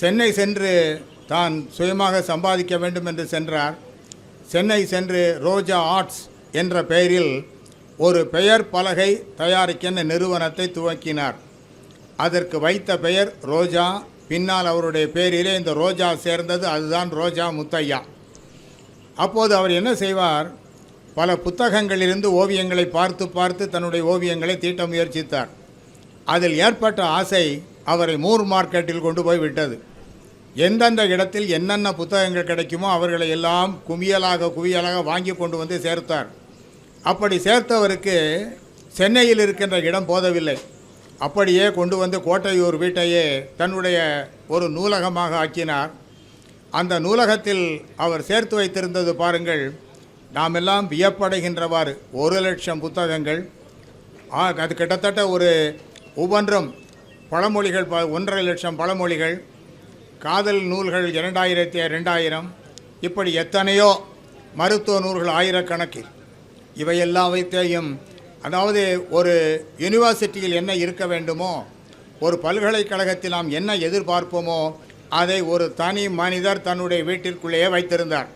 சென்னை சென்று தான் சுயமாக சம்பாதிக்க வேண்டும் என்று சென்றார். சென்னை சென்று ரோஜா ஆர்ட்ஸ் என்ற பெயரில் ஒரு பெயர் பலகை தயாரிக்கின்ற நிறுவனத்தை துவக்கினார். அதற்கு வைத்த பெயர் ரோஜா. பின்னால் அவருடைய பெயரிலே இந்த ரோஜா சேர்ந்தது அதுதான் ரோஜா முத்தையா. அப்போது அவர் என்ன செய்வார்? பல புத்தகங்களிலிருந்து ஓவியங்களை பார்த்து பார்த்து தன்னுடைய ஓவியங்களை தீட்ட முயற்சித்தார். அதில் ஏற்பட்ட ஆசை அவரை மூர் மார்க்கெட்டில் கொண்டு போய் விட்டது. எந்தெந்த இடத்தில் என்னென்ன புத்தகங்கள் கிடைக்குமோ அவர்களை எல்லாம் குவியலாக குவியலாக வாங்கி கொண்டு வந்து சேர்த்தார். அப்படி சேர்த்தவருக்கு சென்னையில் இருக்கின்ற இடம் போதவில்லை. அப்படியே கொண்டு வந்து கோட்டையூர் வீட்டையே தன்னுடைய ஒரு நூலகமாக ஆக்கினார். அந்த நூலகத்தில் அவர் சேர்த்து வைத்திருந்தது பாருங்கள் நாம் எல்லாம் வியப்படைகின்றவாறு ஒரு லட்சம் புத்தகங்கள். ஆ, அது கிட்டத்தட்ட ஒரு ஒவ்வொன்றும் பழமொழிகள் ப- ஒன்றரை லட்சம் பழமொழிகள் காதல் நூல்கள் இரண்டாயிரத்தி ரெண்டாயிரம் இப்படி எத்தனையோ மருத்துவ நூல்கள் ஆயிரக்கணக்கில். இவையெல்லாம் வைத்தையும் அதாவது ஒரு யூனிவர்சிட்டியில் என்ன இருக்க வேண்டுமோ ஒரு பல்கலைக்கழகத்தில் நாம் என்ன எதிர்பார்ப்போமோ அதை ஒரு தனி மனிதர் தன்னுடைய வீட்டிற்குள்ளேயே வைத்திருந்தார்.